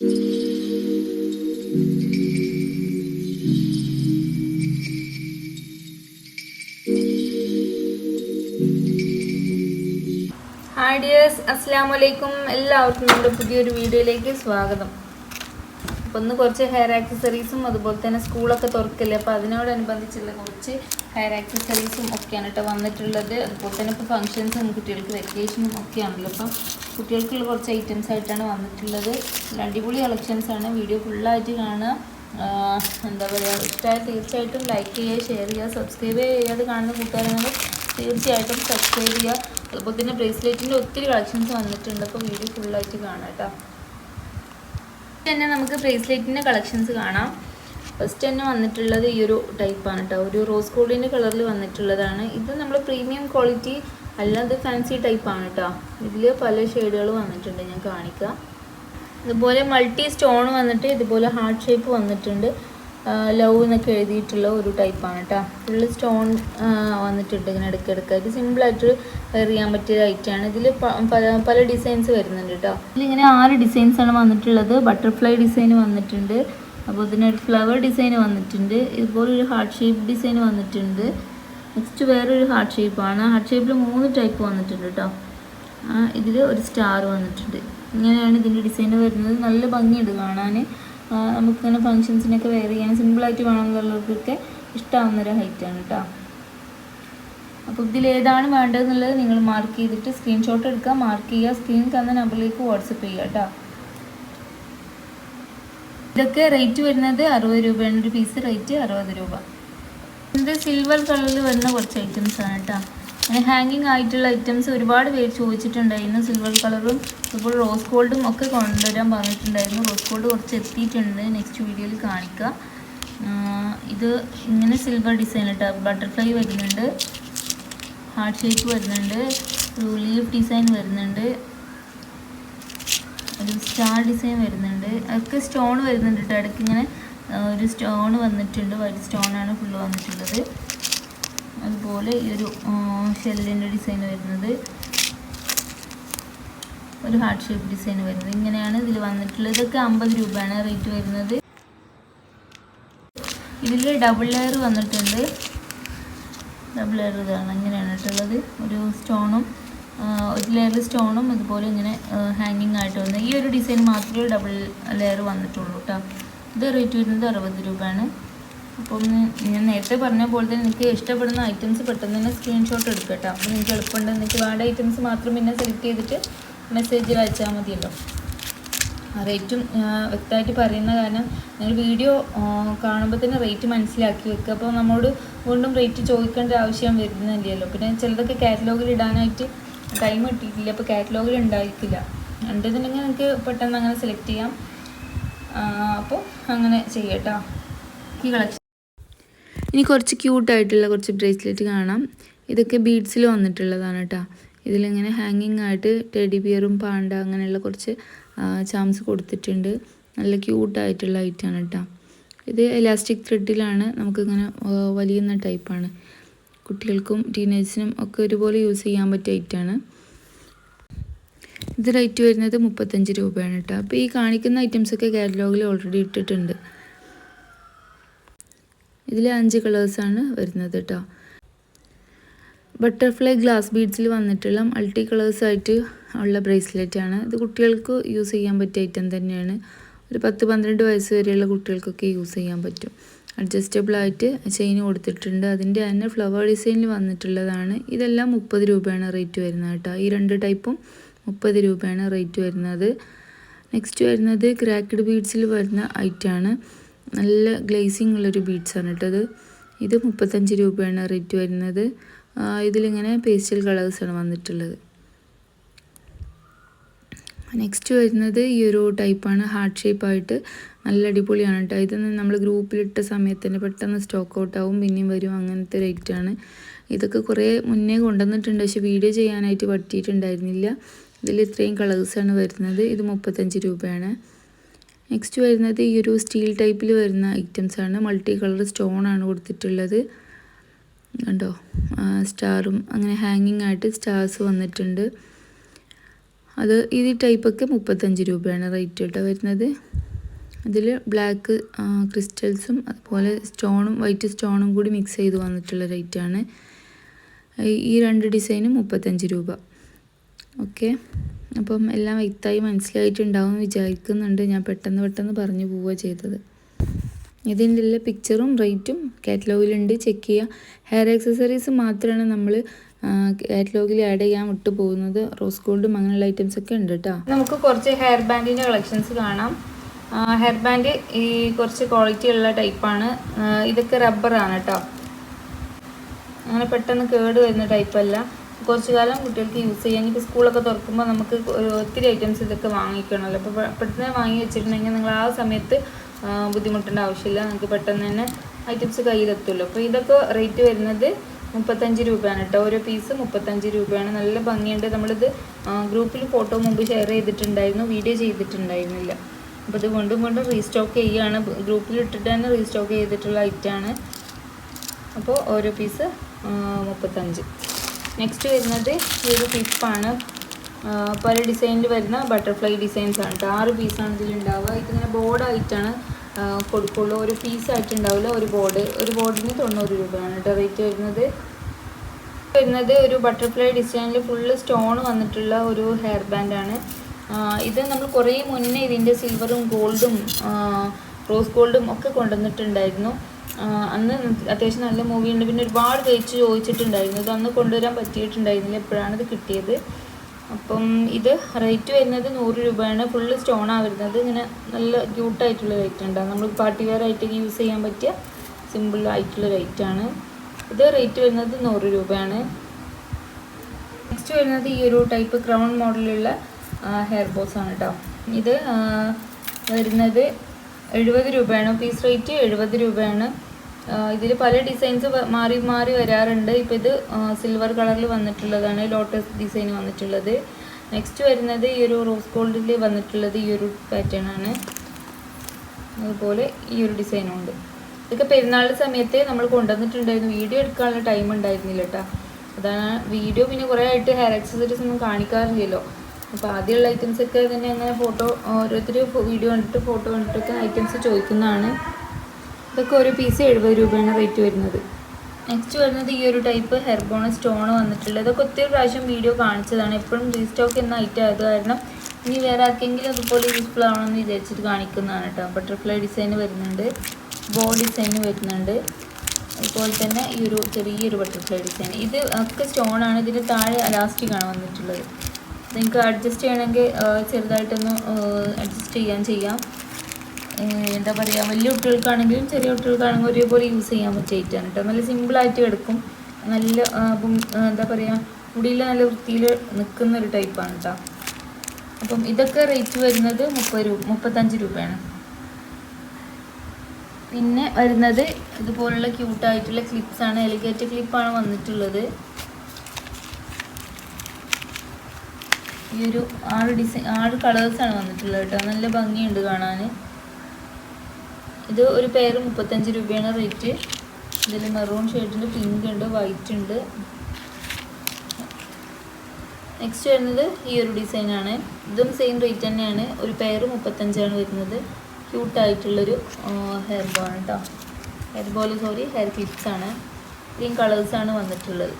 Hi dears അസ്സാം വലൈക്കും എല്ലാവർക്കും നമ്മുടെ പുതിയൊരു വീഡിയോയിലേക്ക് സ്വാഗതം. അപ്പോൾ ഒന്ന് കുറച്ച് ഹെയർ ആക്സസറീസും അതുപോലെ തന്നെ സ്കൂളൊക്കെ തുറക്കില്ലേ? അപ്പോൾ അതിനോടനുബന്ധിച്ചുള്ള കുറച്ച് ഹെയർ ആക്സസറീസും ഒക്കെയാണ് കേട്ടോ വന്നിട്ടുള്ളത്. അതുപോലെ തന്നെ ഇപ്പോൾ ഫംഗ്ഷൻസും കുട്ടികൾക്ക് വെക്കേഷനും ഒക്കെയാണല്ലോ. അപ്പം കുട്ടികൾക്കുള്ള കുറച്ച് ഐറ്റംസ് ആയിട്ടാണ് വന്നിട്ടുള്ളത്. അടിപൊളി ആണ്. വീഡിയോ ഫുള്ളായിട്ട് കാണുക എന്താ പറയുക ഇഷ്ടമായ തീർച്ചയായിട്ടും ലൈക്ക് ചെയ്യുക ഷെയർ ചെയ്യുക സബ്സ്ക്രൈബ് ചെയ്യാതെ കാണുന്ന കൂട്ടുകാരുണ്ടെങ്കിൽ തീർച്ചയായിട്ടും സബ്സ്ക്രൈബ് ചെയ്യുക. അതുപോലെ തന്നെ ബ്രേസ്ലെറ്റിന്റെ ഒത്തിരി കളക്ഷൻസ് വന്നിട്ടുണ്ട്. അപ്പോൾ വീഡിയോ ഫുള്ളായിട്ട് കാണാം കേട്ടോ. തന്നെ നമുക്ക് ബ്രേസ്ലെറ്റിന്റെ കളക്ഷൻസ് കാണാം. ഫസ്റ്റ് തന്നെ വന്നിട്ടുള്ളത് ഈ ഒരു ടൈപ്പാണ് കേട്ടോ. ഒരു റോസ് ഗോൾഡിന്റെ കളറിൽ വന്നിട്ടുള്ളതാണ്. ഇത് നമ്മൾ പ്രീമിയം ക്വാളിറ്റി അല്ലാതെ ഫാൻസി ടൈപ്പാണ് കേട്ടോ ഇതിൽ പല ഷെയ്ഡുകൾ വന്നിട്ടുണ്ട് ഞാൻ കാണിക്കാം. ഇതുപോലെ മൾട്ടി സ്റ്റോൺ വന്നിട്ട് ഇതുപോലെ ഹാർട്ട് ഷേപ്പ് വന്നിട്ടുണ്ട്. ലവ് എന്നൊക്കെ എഴുതിയിട്ടുള്ള ഒരു ടൈപ്പാണ് കേട്ടോ ഫുള്ള് സ്റ്റോൺ വന്നിട്ടുണ്ട് ഇങ്ങനെ ഇടയ്ക്കിടയ്ക്കായിട്ട് സിമ്പിളായിട്ട് വെയർ ചെയ്യാൻ പറ്റിയ ഐറ്റമാണ് ഇതിൽ പല പല ഡിസൈൻസ് വരുന്നുണ്ട് കേട്ടോ ഇതിലിങ്ങനെ ആറ് ഡിസൈൻസ് ആണ് വന്നിട്ടുള്ളത്. ബട്ടർഫ്ലൈ ഡിസൈൻ വന്നിട്ടുണ്ട്. അപ്പോൾ ഇതിനൊരു ഫ്ലവർ ഡിസൈൻ വന്നിട്ടുണ്ട്. ഇതുപോലെ ഒരു ഹാർട്ട് ഷേപ്പ് ഡിസൈൻ വന്നിട്ടുണ്ട്. നെക്സ്റ്റ് വേറൊരു ഹാർട്ട് ഷേപ്പാണ് ഹാർട്ട് ഷേപ്പിൽ മൂന്ന് ടൈപ്പ് വന്നിട്ടുണ്ട് കേട്ടോ ഇതിൽ ഒരു സ്റ്റാർ വന്നിട്ടുണ്ട്. ഇങ്ങനെയാണ് ഇതിന്റെ ഡിസൈൻ വരുന്നത്. നല്ല ഭംഗിയുണ്ട് കാണാൻ നമുക്കിങ്ങനെ ഫങ്ഷൻസിനൊക്കെ വെയർ ചെയ്യാൻ സിമ്പിളായിട്ട് വേണമെന്നുള്ളവർക്കൊക്കെ ഇഷ്ടമാവുന്ന ഒരു ഹൈറ്റാണ് കേട്ടോ അപ്പോൾ ഇതിലേതാണ് വേണ്ടതെന്നുള്ളത് നിങ്ങൾ മാർക്ക് ചെയ്തിട്ട് സ്ക്രീൻഷോട്ട് എടുക്കുക. മാർക്ക് ചെയ്യുക. സ്ക്രീൻ തന്ന നമ്പറിലേക്ക് വാട്സപ്പ് ചെയ്യുക കേട്ടോ ഇതൊക്കെ റേറ്റ് വരുന്നത് അറുപത് രൂപയാണ്. ഒരു പീസ് റേറ്റ് അറുപത് രൂപ. ഇത് സിൽവർ കളറിൽ വരുന്ന കുറച്ച് ഐറ്റംസ് ആണ് കേട്ടോ. അങ്ങനെ ഹാങ്ങിങ് ആയിട്ടുള്ള ഐറ്റംസ് ഒരുപാട് പേര് ചോദിച്ചിട്ടുണ്ടായിരുന്നു. സിൽവർ കളറും അതുപോലെ റോസ് ഗോൾഡും ഒക്കെ കൊണ്ടുവരാൻ പറഞ്ഞിട്ടുണ്ടായിരുന്നു. റോസ് ഗോൾഡ് കുറച്ച് എത്തിയിട്ടുണ്ട്. നെക്സ്റ്റ് വീഡിയോയിൽ കാണിക്കുക ഇത് ഇങ്ങനെ സിൽവർ ഡിസൈൻ കേട്ടോ ബട്ടർഫ്ലൈ വരുന്നുണ്ട്. ഹാർട്ട് ഷേപ്പ് വരുന്നുണ്ട്. ലീഫ് ഡിസൈൻ വരുന്നുണ്ട്. ഒരു സ്റ്റാർ ഡിസൈൻ വരുന്നുണ്ട്. അതൊക്കെ സ്റ്റോൺ വരുന്നുണ്ട് കേട്ടോ ഇടയ്ക്ക് ഇങ്ങനെ. ഒരു സ്റ്റോൺ വന്നിട്ടുണ്ട്. വൈറ്റ് സ്റ്റോൺ ആണ് ഫുള്ള് വന്നിട്ടുള്ളത്. അതുപോലെ ഈ ഒരു ഷെല്ലിന്റെ ഡിസൈൻ വരുന്നത്. ഒരു ഹാർട്ട് ഷേപ്പ് ഡിസൈൻ വരുന്നത്. ഇങ്ങനെയാണ് ഇതിൽ വന്നിട്ടുള്ളത്. ഇതൊക്കെ അമ്പത് രൂപയാണ് റേറ്റ് വരുന്നത്. ഇതിൽ ഡബിൾ ലെയർ വന്നിട്ടുണ്ട്. ഡബിൾ ലെയർ ഇതാണ്. ഇങ്ങനെയാണ് കേട്ടുള്ളത് ഒരു സ്റ്റോണും ഒരു ലെയർ സ്റ്റോണും ഇതുപോലെ ഇങ്ങനെ ഹാങ്ങിങ് ആയിട്ട് വന്നത് ഈ ഒരു ഡിസൈൻ മാത്രമേ ഡബിൾ ലെയർ വന്നിട്ടുള്ളൂ കേട്ടോ ഇത് റേറ്റ് വരുന്നത് അറുപത് രൂപയാണ്. അപ്പം ഞാൻ നേരത്തെ പറഞ്ഞ പോലെ തന്നെ നിങ്ങൾക്ക് ഇഷ്ടപ്പെടുന്ന ഐറ്റംസ് പെട്ടെന്ന് തന്നെ സ്ക്രീൻഷോട്ട് എടുക്കുക കേട്ടോ അപ്പോൾ നിങ്ങൾക്ക് എളുപ്പമുണ്ട്. നിങ്ങൾക്ക് വേണ്ട ഐറ്റംസ് മാത്രം പിന്നെ സെലക്ട് ചെയ്തിട്ട് മെസ്സേജിൽ അയച്ചാൽ മതിയല്ലോ. റേറ്റും വ്യക്തമായിട്ട് പറയുന്ന കാരണം നിങ്ങൾ വീഡിയോ കാണുമ്പോൾ തന്നെ റേറ്റ് മനസ്സിലാക്കി വെക്കുക. അപ്പോൾ നമ്മോട് വീണ്ടും റേറ്റ് ചോദിക്കേണ്ട ആവശ്യം വരുന്നില്ലല്ലോ. പിന്നെ ചിലതൊക്കെ കാറ്റലോഗിൽ ഇടാനായിട്ട് ടൈം കിട്ടിയിട്ടില്ല. അപ്പോൾ കാറ്റലോഗിൽ ഉണ്ടായിരിക്കില്ല. ഉണ്ടെന്നുണ്ടെങ്കിൽ നിങ്ങൾക്ക് പെട്ടെന്ന് അങ്ങനെ സെലക്ട് ചെയ്യാം. അപ്പോൾ അങ്ങനെ ചെയ്യട്ടോ. ഈ കളക്ഷൻ. ഇനി കുറച്ച് ക്യൂട്ടായിട്ടുള്ള കുറച്ച് ബ്രേസ്ലെറ്റ് കാണാം. ഇതൊക്കെ ബീഡ്സിൽ വന്നിട്ടുള്ളതാണ് കേട്ടോ ഇതിലിങ്ങനെ ഹാങ്ങിങ് ആയിട്ട് ടെഡി ബിയറും പാണ്ട അങ്ങനെയുള്ള കുറച്ച് ചാംസ് കൊടുത്തിട്ടുണ്ട്. നല്ല ക്യൂട്ടായിട്ടുള്ള ഐറ്റാണ് കേട്ടോ ഇത് എലാസ്റ്റിക് ത്രെഡിലാണ് നമുക്കിങ്ങനെ വലിയ ടൈപ്പാണ് കുട്ടികൾക്കും ടീനേജ്സിനും ഒക്കെ ഒരുപോലെ യൂസ് ചെയ്യാൻ പറ്റിയ ഐറ്റാണ് ഇത് റേറ്റ് വരുന്നത് മുപ്പത്തഞ്ച് രൂപയാണ് കേട്ടോ അപ്പോൾ ഈ കാണിക്കുന്ന ഐറ്റംസൊക്കെ കാറ്റലോഗിൽ ഓൾറെഡി ഇട്ടിട്ടുണ്ട്. ഇതിൽ അഞ്ച് കളേഴ്സാണ് വരുന്നത് കേട്ടോ ബട്ടർഫ്ലൈ ഗ്ലാസ് ബീഡ്സിൽ വന്നിട്ടുള്ള മൾട്ടി കളേഴ്സായിട്ട് ഉള്ള ബ്രേസ്ലെറ്റ് ആണ്. ഇത് കുട്ടികൾക്ക് യൂസ് ചെയ്യാൻ പറ്റിയ ഐറ്റം തന്നെയാണ്. ഒരു പത്ത് പന്ത്രണ്ട് വയസ്സ് വരെയുള്ള കുട്ടികൾക്കൊക്കെ യൂസ് ചെയ്യാൻ പറ്റും. അഡ്ജസ്റ്റബിളായിട്ട് ചെയിൻ കൊടുത്തിട്ടുണ്ട്. അതിന്റെ തന്നെ ഫ്ലവർ ഡിസൈനിൽ വന്നിട്ടുള്ളതാണ്. ഇതെല്ലാം മുപ്പത് രൂപയാണ് റേറ്റ് വരുന്നത് കേട്ടോ ഈ രണ്ട് ടൈപ്പും മുപ്പത് രൂപയാണ് റേറ്റ് വരുന്നത്. നെക്സ്റ്റ് വരുന്നത് ക്രാക്കഡ് ബീഡ്സിൽ വരുന്ന ഐറ്റാണ് നല്ല ഗ്ലേസിങ് ഉള്ളൊരു ബീഡ്സാണ് കേട്ടത് ഇത്. മുപ്പത്തഞ്ച് രൂപയാണ് റേറ്റ് വരുന്നത്. ഇതിലിങ്ങനെ പേസ്റ്റൽ കളേഴ്സാണ് വന്നിട്ടുള്ളത്. നെക്സ്റ്റ് വരുന്നത് ഈ ഒരു ടൈപ്പാണ് ഹാർട്ട് ഷേപ്പായിട്ട് നല്ല അടിപൊളിയാണ് കേട്ടോ ഇത് നമ്മൾ ഗ്രൂപ്പിലിട്ട സമയത്ത് തന്നെ പെട്ടെന്ന് സ്റ്റോക്ക് ഔട്ട് ആവും പിന്നെയും വരും. അങ്ങനത്തെ റേറ്റാണ് ഇതൊക്കെ കുറേ മുന്നേ കൊണ്ടുവന്നിട്ടുണ്ട്. പക്ഷേ വീഡിയോ ചെയ്യാനായിട്ട് പറ്റിയിട്ടുണ്ടായിരുന്നില്ല. ഇതിൽ ഇത്രയും കളേഴ്സാണ് വരുന്നത്. ഇത് മുപ്പത്തഞ്ച് രൂപയാണ്. നെക്സ്റ്റ് വരുന്നത് ഈ ഒരു സ്റ്റീൽ ടൈപ്പിൽ വരുന്ന ഐറ്റംസ് ആണ്. മൾട്ടി കളർ സ്റ്റോൺ ആണ് കൊടുത്തിട്ടുള്ളത്. കണ്ടോ? സ്റ്റാറും അങ്ങനെ ഹാങ്ങിങ് ആയിട്ട് സ്റ്റാർസ് വന്നിട്ടുണ്ട്. അത് ഈ ടൈപ്പൊക്കെ മുപ്പത്തഞ്ച് രൂപയാണ് റേറ്റ് കേട്ടോ വരുന്നത്. അതിൽ ബ്ലാക്ക് ക്രിസ്റ്റൽസും അതുപോലെ സ്റ്റോണും വൈറ്റ് സ്റ്റോണും കൂടി മിക്സ് ചെയ്ത് വന്നിട്ടുള്ള റേറ്റാണ് ഈ രണ്ട് ഡിസൈനും മുപ്പത്തഞ്ച് രൂപ. ഓക്കെ. അപ്പം എല്ലാം വ്യക്തമായി മനസ്സിലായിട്ടുണ്ടാവും എന്ന് വിചാരിക്കുന്നുണ്ട്. ഞാൻ പെട്ടെന്ന് പെട്ടെന്ന് പറഞ്ഞു പോവുക ചെയ്തത്. ഇതിന്റെ പിക്ചറും റേറ്റും കാറ്റലോഗിലുണ്ട് ചെക്ക് ചെയ്യുക. ഹെയർ ആക്സസറീസ് മാത്രമാണ് നമ്മൾ കാറ്റലോഗിൽ ആഡ് ചെയ്യാൻ വിട്ടു പോകുന്നത്. റോസ് ഗോൾഡും അങ്ങനെയുള്ള ഐറ്റംസ് ഒക്കെ ഉണ്ട് കേട്ടോ. നമുക്ക് കുറച്ച് ഹെയർ ബാൻഡിന്റെ കളക്ഷൻസ് കാണാം. ഹെയർ ബാൻഡ് ഈ കുറച്ച് ക്വാളിറ്റി ഉള്ള ടൈപ്പാണ് ഇതൊക്കെ റബ്ബറാണ് കേട്ടോ. അങ്ങനെ പെട്ടെന്ന് കേട് വരുന്ന ടൈപ്പല്ല കുറച്ച് കാലം കുട്ടികൾക്ക് യൂസ് ചെയ്യാൻ ഇപ്പോൾ സ്കൂളൊക്കെ തുറക്കുമ്പോൾ നമുക്ക് ഒത്തിരി ഐറ്റംസ് ഇതൊക്കെ വാങ്ങിക്കണമല്ലോ. അപ്പോൾ പെട്ടെന്ന് വാങ്ങി വെച്ചിട്ടുണ്ടെങ്കിൽ നിങ്ങൾ ആ സമയത്ത് ബുദ്ധിമുട്ടേണ്ട ആവശ്യമില്ല. നിങ്ങൾക്ക് പെട്ടെന്ന് തന്നെ ഐറ്റംസ് കയ്യിലെത്തുമല്ലോ. അപ്പോൾ ഇതൊക്കെ റേറ്റ് വരുന്നത് മുപ്പത്തഞ്ച് രൂപയാണ് കേട്ടോ ഓരോ പീസ് മുപ്പത്തഞ്ച് രൂപയാണ്. നല്ല ഭംഗിയുണ്ട്. നമ്മളിത് ഗ്രൂപ്പിൽ ഫോട്ടോ മുമ്പ് ഷെയർ ചെയ്തിട്ടുണ്ടായിരുന്നു. വീഡിയോ ചെയ്തിട്ടുണ്ടായിരുന്നില്ല. അപ്പോൾ ഇത് വീണ്ടും വീണ്ടും റീസ്റ്റോക്ക് ചെയ്യുകയാണ്. ഗ്രൂപ്പിൽ ഇട്ടിട്ട് തന്നെ റീസ്റ്റോക്ക് ചെയ്തിട്ടുള്ള ഐറ്റമാണ് അപ്പോൾ ഓരോ പീസ് മുപ്പത്തഞ്ച്. നെക്സ്റ്റ് വരുന്നത് ഒരു ആണ് പല ഡിസൈനിൽ വരുന്ന ബട്ടർഫ്ലൈ ഡിസൈൻസ് ആണ് കേട്ടോ ആറ് പീസാണ് ഇതിലുണ്ടാവുക. ഇതിങ്ങനെ ബോർഡായിട്ടാണ് കൊടുക്കുള്ളൂ. ഒരു പീസായിട്ട് ഉണ്ടാവില്ല. ഒരു ബോർഡ് ഒരു ബോർഡിന് തൊണ്ണൂറ് രൂപയാണ് കേട്ടോ റേറ്റ് വരുന്നത്. വരുന്നത് ഒരു ബട്ടർഫ്ലൈ ഡിസൈനിൽ ഫുള്ള് സ്റ്റോൺ വന്നിട്ടുള്ള ഒരു ഹെയർ ബാൻഡാണ് ഇത് നമ്മൾ കുറേ മുന്നേ ഇതിന്റെ സിൽവറും ഗോൾഡും റോസ് ഗോൾഡും ഒക്കെ കൊണ്ടുവന്നിട്ടുണ്ടായിരുന്നു. അന്ന് അത്യാവശ്യം നല്ല മൂവി ഉണ്ട്. പിന്നെ ഒരുപാട് കഴിച്ച് ചോദിച്ചിട്ടുണ്ടായിരുന്നു. ഇത് അന്ന് കൊണ്ടുവരാൻ പറ്റിയിട്ടുണ്ടായിരുന്നില്ല. എപ്പോഴാണ് ഇത് കിട്ടിയത്. അപ്പം ഇത് റേറ്റ് വരുന്നത് നൂറ് രൂപയാണ്. ഫുള്ള് സ്റ്റോണാണ് വരുന്നത്. ഇങ്ങനെ നല്ല ക്യൂട്ടായിട്ടുള്ള റേറ്റ് ഉണ്ടാകും നമ്മൾ പാർട്ടി വെയർ ആയിട്ടൊക്കെ യൂസ് ചെയ്യാൻ പറ്റിയ സിമ്പിൾ ആയിട്ടുള്ള റേറ്റാണ് ഇത് റേറ്റ് വരുന്നത് നൂറ് രൂപയാണ്. നെക്സ്റ്റ് വരുന്നത് ഈ ഒരു ടൈപ്പ് ക്രൗൺ മോഡലുള്ള ഹെയർ ബോസ് ആണ് കേട്ടോ ഇത് വരുന്നത് എഴുപത് രൂപയാണ്. പീസ് റേറ്റ് എഴുപത് രൂപയാണ്. ഇതിൽ പല ഡിസൈൻസ് മാറി മാറി വരാറുണ്ട്. ഇപ്പോൾ ഇത് സിൽവർ കളറിൽ വന്നിട്ടുള്ളതാണ് ലോട്ടസ് ഡിസൈൻ വന്നിട്ടുള്ളത്. നെക്സ്റ്റ് വരുന്നത് ഈ ഒരു റോസ് ഗോൾഡിൽ വന്നിട്ടുള്ളത് ഈ ഒരു പാറ്റേൺ ആണ്. അതുപോലെ ഈ ഒരു ഡിസൈനും ഉണ്ട്. ഇതൊക്കെ പെരുന്നാളിന്റെ സമയത്ത് നമ്മൾ കൊണ്ടുവന്നിട്ടുണ്ടായിരുന്നു. വീഡിയോ എടുക്കാനുള്ള ടൈം ഉണ്ടായിരുന്നില്ല കേട്ടോ അതാണ് വീഡിയോ പിന്നെ കുറേ ആയിട്ട് ഹെയർ ആക്സസറീസ് ഒന്നും കാണിക്കാറില്ലല്ലോ. അപ്പോൾ ആദ്യമുള്ള ഐറ്റംസ് ഒക്കെ തന്നെ അങ്ങനെ ഫോട്ടോ ഓരോരുത്തർ വീഡിയോ കണ്ടിട്ട് ഫോട്ടോ കണ്ടിട്ടൊക്കെ ഐറ്റംസ് ചോദിക്കുന്നതാണ്. ഇതൊക്കെ ഒരു പീസ് എഴുപത് രൂപയാണ് റേറ്റ് വരുന്നത്. നെക്സ്റ്റ് വരുന്നത് ഈ ഒരു ടൈപ്പ് ഹെർബോണ സ്റ്റോൺ വന്നിട്ടുള്ളത്. ഇതൊക്കെ ഒത്തിരി പ്രാവശ്യം വീഡിയോ കാണിച്ചതാണ്. എപ്പോഴും റീസ്റ്റോക്ക് എന്ന ഐറ്റം ആയത് കാരണം ഇനി വേറെ ആർക്കെങ്കിലും അതുപോലെ യൂസ്ഫുൾ ആവണമെന്ന് വിചാരിച്ചിട്ട് കാണിക്കുന്നതാണ് കേട്ടോ. ബട്ടർഫ്ലൈ ഡിസൈൻ വരുന്നുണ്ട്. ബോ ഡിസൈൻ വരുന്നുണ്ട്. അതുപോലെ തന്നെ ഈ ഒരു ചെറിയൊരു ബട്ടർഫ്ലൈ ഡിസൈൻ ഇത് ഒക്കെ സ്റ്റോൺ ആണ്. ഇതിന്റെ താഴെ അലാസ്റ്റിക് ആണ് വന്നിട്ടുള്ളത്. നിങ്ങൾക്ക് അഡ്ജസ്റ്റ് ചെയ്യണമെങ്കിൽ ചെറുതായിട്ടൊന്ന് അഡ്ജസ്റ്റ് ചെയ്യാൻ ചെയ്യാം. എന്താ പറയുക വലിയ കുട്ടികൾക്കാണെങ്കിലും ചെറിയ കുട്ടികൾക്കാണെങ്കിലും ഒരേപോലെ യൂസ് ചെയ്യാൻ പറ്റിയിട്ടാണ് കേട്ടോ നല്ല സിമ്പിളായിട്ട് എടുക്കും. നല്ല എന്താ പറയുക മുടിയിൽ നല്ല വൃത്തിയിൽ നിൽക്കുന്ന ഒരു ടൈപ്പാണ് കേട്ടോ അപ്പം ഇതൊക്കെ റേറ്റ് വരുന്നത് മുപ്പത് രൂപ മുപ്പത്തഞ്ച് രൂപയാണ്. പിന്നെ വരുന്നത് ഇതുപോലുള്ള ക്യൂട്ടായിട്ടുള്ള ക്ലിപ്സാണ് എലിഗേറ്റ് ക്ലിപ്പാണ് വന്നിട്ടുള്ളത്. ഈ ഒരു ആറ് ഡിസൈൻ ആറ് കളേഴ്സാണ് വന്നിട്ടുള്ളത് കേട്ടോ നല്ല ഭംഗിയുണ്ട് കാണാൻ. ഇത് ഒരു പേര് മുപ്പത്തഞ്ച് രൂപയാണ് റേറ്റ് ഇതിൽ മെറൂൺ ഷെയ്ഡുണ്ട് പിങ്ക് ഉണ്ട് വൈറ്റ് ഉണ്ട്. നെക്സ്റ്റ് വരുന്നത് ഈ ഒരു ഡിസൈനാണ് ഇതും സെയിം റേറ്റ് തന്നെയാണ്. ഒരു പെയർ മുപ്പത്തഞ്ചാണ് വരുന്നത്. ക്യൂട്ടായിട്ടുള്ളൊരു ഹെയർ ബോൾ കേട്ടോ hair ball sorry hair clips ആണ്. ഇത്രയും കളേഴ്സാണ് വന്നിട്ടുള്ളത്.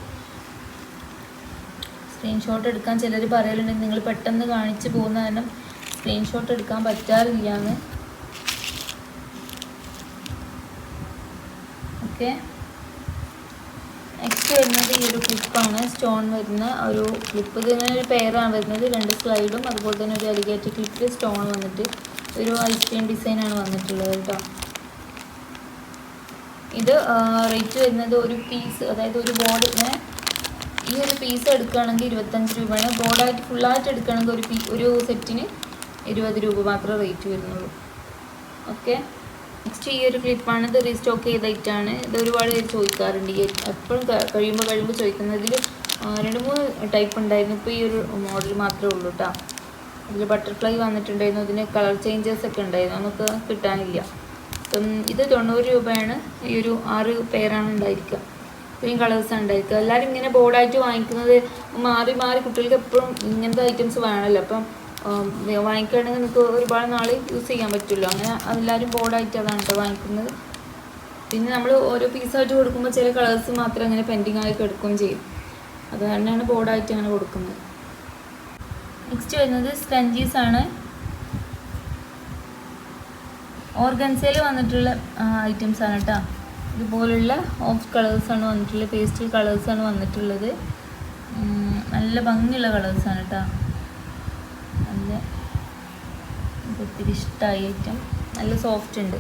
സ്ക്രീൻഷോട്ട് എടുക്കാൻ ചിലർ പറയലുണ്ടെങ്കിൽ നിങ്ങൾ പെട്ടെന്ന് കാണിച്ച് പോകുന്ന കാരണം സ്ക്രീൻഷോട്ട് എടുക്കാൻ പറ്റാറില്ല എന്ന് ഓക്കെ. നെക്സ്റ്റ് വരുന്നത് ഈ ഒരു ക്ലിപ്പാണ് സ്റ്റോൺ വരുന്ന ഒരു ക്ലിപ്പ് ഇതിങ്ങനെ ഒരു പെയറാണ് വരുന്നത്. രണ്ട് സ്ലൈഡും അതുപോലെ തന്നെ ഒരു അലിഗേറ്റർ ക്ലിപ്പ് സ്റ്റോൺ വന്നിട്ട്. ഒരു ഐസ്ക്രീം ഡിസൈനാണ് വന്നിട്ടുള്ളത് കേട്ടോ ഇത് റേറ്റ് വരുന്നത് ഒരു പീസ് അതായത് ഒരു ബോർഡ് ഇങ്ങനെ ഈ ഒരു പീസ് എടുക്കുകയാണെങ്കിൽ ഇരുപത്തഞ്ച് രൂപയാണ്. ബോർഡായിട്ട് ഫുള്ളായിട്ട് എടുക്കുകയാണെങ്കിൽ ഒരു പീ ഒരു സെറ്റിന് ഇരുപത് രൂപ മാത്രമേ റേറ്റ് വരുന്നുള്ളൂ. ഓക്കെ നെക്സ്റ്റ് ഈ ഒരു ക്ലിപ്പാണ് ഇത് റീസ്റ്റോക്ക് ചെയ്ത ഐറ്റാണ് ഇത് ഒരുപാട് പേര് ചോദിക്കാറുണ്ട്. ഈ എപ്പോഴും കഴിയുമ്പോൾ കഴിയുമ്പോൾ ചോദിക്കുന്നതിൽ രണ്ട് മൂന്ന് ടൈപ്പ് ഉണ്ടായിരുന്നു. ഇപ്പോൾ ഈ ഒരു മോഡൽ മാത്രമേ ഉള്ളൂ കേട്ടോ ഇതിൽ ബട്ടർഫ്ലൈ വന്നിട്ടുണ്ടായിരുന്നു. അതിന് കളർ ചേഞ്ചസ് ഒക്കെ ഉണ്ടായിരുന്നു. നമുക്ക് കിട്ടാനില്ല. അപ്പം ഇത് തൊണ്ണൂറ് രൂപയാണ്. ഈ ഒരു ആറ് പേരാണ് ഉണ്ടായിരിക്കുക ഇത്രയും കളേഴ്സ് ഉണ്ടായിരിക്കുക എല്ലാവരും ഇങ്ങനെ ബോർഡായിട്ട് വാങ്ങിക്കുന്നത് മാറി മാറി കുട്ടികൾക്ക് എപ്പോഴും ഇങ്ങനത്തെ ഐറ്റംസ് വേണമല്ലോ അപ്പം വാങ്ങിക്കുകയാണെങ്കിൽ നിങ്ങൾക്ക് ഒരുപാട് നാൾ യൂസ് ചെയ്യാൻ പറ്റുമല്ലോ അങ്ങനെ എല്ലാവരും ബോർഡായിട്ട് അതാണ് കേട്ടോ വാങ്ങിക്കുന്നത്. പിന്നെ നമ്മൾ ഓരോ പീസായിട്ട് കൊടുക്കുമ്പോൾ ചില കളേഴ്സ് മാത്രം അങ്ങനെ പെൻഡിങ് ആയി എടുക്കുകയും ചെയ്യും. അത് തന്നെയാണ് ബോർഡായിട്ട് അങ്ങനെ കൊടുക്കുന്നത്. നെക്സ്റ്റ് വരുന്നത് സ്പഞ്ചീസ് ആണ്. ഓർഗൻസയിൽ വന്നിട്ടുള്ള ഐറ്റംസ് ആണ് കേട്ടോ. ഇതുപോലുള്ള ഓഫ് കളേഴ്സാണ് വന്നിട്ടുള്ളത്. പേസ്റ്റൽ കളേഴ്സാണ് വന്നിട്ടുള്ളത്. നല്ല ഭംഗിയുള്ള കളേഴ്സാണ് കേട്ടോ നല്ല എനിക്ക് ഒത്തിരി ഇഷ്ടമായി ഐറ്റം. നല്ല സോഫ്റ്റ് ഉണ്ട്.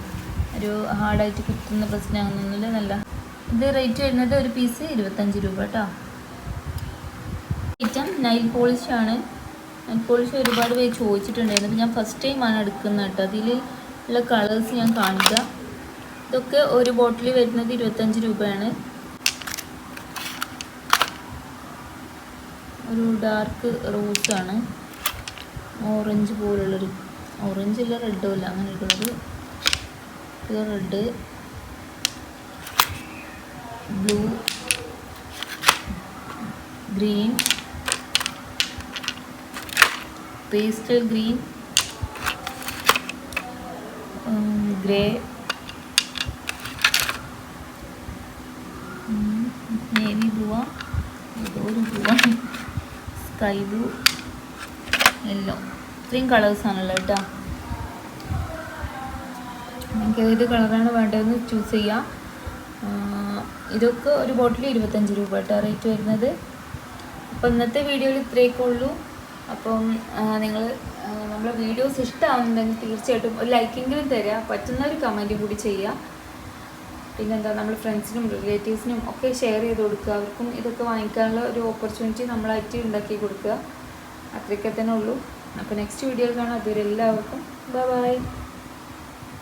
ഒരു ഹാർഡായിട്ട് കുത്തുന്ന പ്രശ്നം അങ്ങനെയൊന്നുമില്ല നല്ല ഇത് റേറ്റ് വരുന്നത് ഒരു പീസ് ഇരുപത്തഞ്ച് രൂപ കേട്ടോ ഐറ്റം നൈൽ പോളിഷാണ് നൈൽ പോളിഷ് ഒരുപാട് പേര് ചോദിച്ചിട്ടുണ്ടായിരുന്നു. ഞാൻ ഫസ്റ്റ് ടൈമാണ് എടുക്കുന്നത് കേട്ടോ അതിൽ ഉള്ള കളേഴ്സ് ഞാൻ കാണുക. ഇതൊക്കെ ഒരു ബോട്ടിൽ വരുന്നത് ഇരുപത്തഞ്ച് രൂപയാണ്. ഒരു ഡാർക്ക് റോസാണ് ഓറഞ്ച് പോലുള്ളൊരു ഓറഞ്ച് ഇല്ല റെഡും ഇല്ല. അങ്ങനെ ഉള്ളത് ഇത് red blue green pastel green grey navy ബ്ലൂവാ ഏതോ ഒരു ബ്ലൂവാണ് സ്കൈ ബ്ലൂ യെല്ലോ. ഇത്രയും കളേഴ്സാണല്ലോ കേട്ടോ നിങ്ങൾക്ക് ഏത് കളറാണ് വേണ്ടതെന്ന് ചൂസ് ചെയ്യാം. ഇതൊക്കെ ഒരു ബോട്ടിൽ ഇരുപത്തഞ്ച് രൂപ കേട്ടോ റേറ്റ് വരുന്നത്. അപ്പോൾ ഇന്നത്തെ വീഡിയോയിൽ ഇത്രയൊക്കെ ഉള്ളൂ. അപ്പം നിങ്ങൾ നമ്മളെ വീഡിയോസ് ഇഷ്ടമാവുന്നുണ്ടെങ്കിൽ തീർച്ചയായിട്ടും ഒരു ലൈക്കെങ്കിലും തരിക പറ്റുന്ന ഒരു കമന്റ് കൂടി ചെയ്യുക പിന്നെന്താ നമ്മൾ ഫ്രണ്ട്സിനും റിലേറ്റീവ്സിനും ഒക്കെ ഷെയർ ചെയ്ത് കൊടുക്കുക. അവർക്കും ഇതൊക്കെ വാങ്ങിക്കാനുള്ള ഒരു ഓപ്പർച്യൂണിറ്റി നമ്മളായിട്ട് ഉണ്ടാക്കി കൊടുക്കുക. അത്രയൊക്കെ തന്നെ ഉള്ളൂ. അപ്പോൾ നെക്സ്റ്റ് വീഡിയോയിൽ കാണാം. അതുവരെ എല്ലാവർക്കും ബൈ ബൈ.